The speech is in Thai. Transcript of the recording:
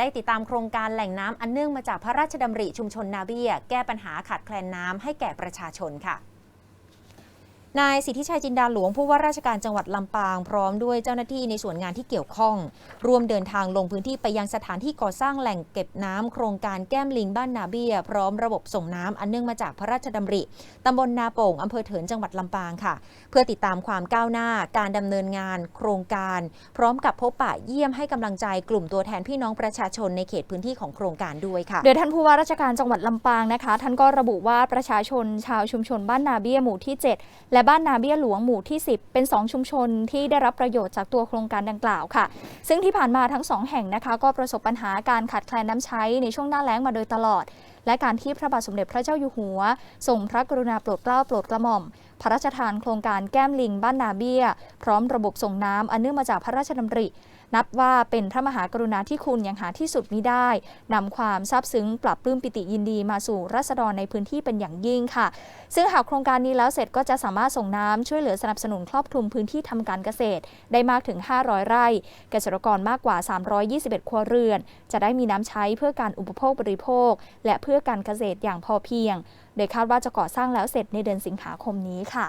ได้ติดตามโครงการแหล่งน้ำอันเนื่องมาจากพระราชดำริชุมชนนาเบีย แก้ปัญหาขาดแคลนน้ำให้แก่ประชาชนค่ะ นายสิทธิชัยจินดาหลวงผู้ว่าราชการจังหวัดลำปางพร้อมด้วยเจ้าหน้าที่ในส่วนงานที่เกี่ยวข้อง ร่วมเดินทางลงพื้นที่ไปยังสถานที่ก่อสร้างแหล่งเก็บน้ำโครงการแก้มลิงบ้านนาเบียพร้อมระบบส่งน้ำอันเนื่องมาจากพระราชดำริตำบลนาโป่งอำเภอเถินจังหวัดลำปางค่ะ เพื่อติดตามความก้าวหน้าการดำเนินงาน โครงการ พร้อมกับพบปะเยี่ยมให้กำลังใจกลุ่มตัวแทนพี่น้องประชาชนในเขตพื้นที่ของโครงการด้วยค่ะโดยท่านผู้ว่าราชการจังหวัดลำปางนะคะ ท่านก็ระบุว่าประชาชนชาวชุมชนบ้านนาเบี้ยหมู่ที่ 7 และบ้านนาเบี้ยหลวงหมู่ที่ 10 เป็น 2 ชุมชนที่ได้รับประโยชน์จากตัวโครงการดังกล่าวค่ะ ซึ่งที่ผ่านมาทั้ง 2 แห่งนะคะ ก็ประสบปัญหาการขาดแคลนน้ำใช้ในช่วงหน้าแล้งมาโดยตลอด และการที่พระบาทสมเด็จพระเจ้าอยู่หัวทรงพระกรุณาโปรดเกล้าโปรดกระหม่อม พระราชทานโครงการแก้มลิงบ้านนาเบี้ย พร้อมระบบส่งน้ำอันเนื่องมาจากพระราชดำริ นับว่าเป็นพระมหากรุณาธิคุณอย่างหาที่สุดมิได้นำความซาบซึ้งปรับปลื้มปิติยินดีมาสู่รัษฎรในพื้นที่เป็นอย่างยิ่งค่ะ ซึ่งหากโครงการนี้แล้วเสร็จก็จะสามารถส่งน้ำช่วยเหลือสนับสนุนครอบคลุมพื้นที่ทำการเกษตร ได้มากถึง 500 ไร่ เกษตรกรมากกว่า 321 ครัวเรือน จะได้มีน้ำใช้เพื่อการอุปโภคบริโภค และเพื่อการเกษตรอย่างพอเพียง โดยคาดว่าจะก่อสร้างแล้วเสร็จในเดือนสิงหาคมนี้ค่ะ